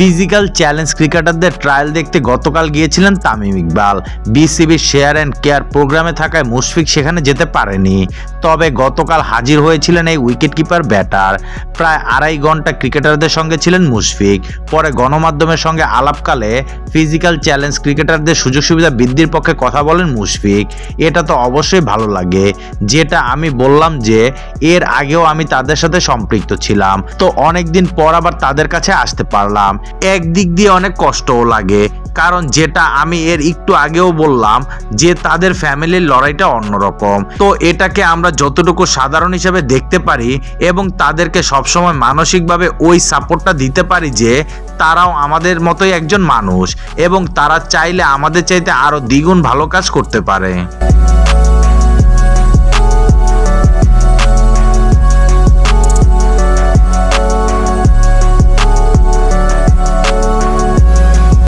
Physical challenge ক্রিকেটারদের trial দেখতে গতকাল গিয়েছিলেন তামিম ইকবাল। বিসিবির শেয়ার অ্যান্ড কেয়ার প্রোগ্রামে থাকায় মুশফিক সেখানে যেতে পারেনি। তবে গতকাল হাজির হয়েছিলেন এই উইকেটকিপার ব্যাটার প্রায় আড়াই ঘণ্টা ক্রিকেটারদের সঙ্গে ছিলেন মুশফিক। পরে গণমাধ্যমের সঙ্গে আলাপকালে ফিজিক্যাল চ্যালেঞ্জ ক্রিকেটারদের সুযোগ সুবিধা বৃদ্ধির পক্ষে কথা বলেন মুশফিক। এটা তো অবশ্যই ভালো লাগে। যেটা আমি বললাম যে, এর আগেও আমি তাদের সাথে সম্পৃক্ত ছিলাম। তো অনেকদিন পর আবার তাদের কাছে আসতে পারলাম। একদিক দিয়ে অনেক কষ্টও লাগে। কারণ যেটা আমি এর একটু আগেও বললাম যে তাদের ফ্যামিলির লড়াইটা অন্যরকম। তো এটাকে আমরা যতটুকু সাধারণ হিসেবে দেখতে পারি এবং তাদেরকে সবসময় মানসিকভাবে ওই সাপোর্টটা দিতে পারি যে তারাও আমাদের মতোই একজন মানুষ এবং তারা চাইলে আমাদের চাইতে আরও দ্বিগুণ ভালো কাজ করতে পারে।